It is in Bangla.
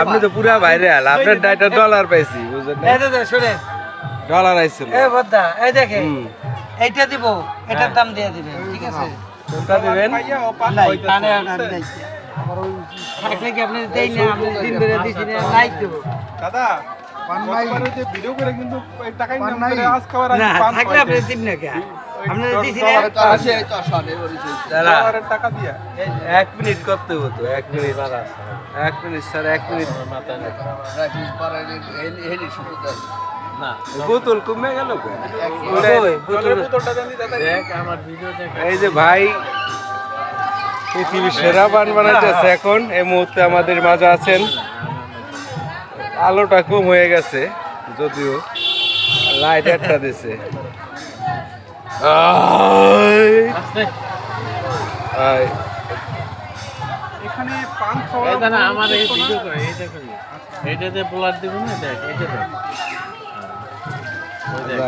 আপনি তো পুরা ভাইরাল আপনার ডাইটা ডলার পাইছি বুঝলেন না? এই দাদা শুনেন। ডলার আইছিল। এ বদ্দা এই দেখেন এইটা দিব এটার দাম দিয়ে দিবেন ঠিক আছে? কোনটা দিবেন? নাই পানে আর নাই থাকলে কি আপনি দেই না? আপনি দিন ধরে দিছি না নাই তো। দাদা গতবারে যে ভিডিও করে কিন্তু টাকা ইনকাম করে আজ খাবার না পান থাকলে আপনি দিন না কে। আপনি দিছি না? দাদা ডলারের টাকা দিয়া? এক মিনিট করতে হতো এক মিনিট এক মিনিট স্যার এক মিনিট। বোতল কমে গেল কে? ওই জলের বোতল বোতলটা দেন দাদা এই যে ভাই পৃথিবীর সেরা পান বানাইতেছে এখন। এই মুহূর্তে আমাদের মাঝে আছেন। আলোটা কম হয়ে গেছে যদিও লাইট একটা দিছে। এখানে পান খাওয়া আমার এই ভিডিও করে এই দেখুন। এইটাতে ব্লাড দিব না দেখ এটা দেখ।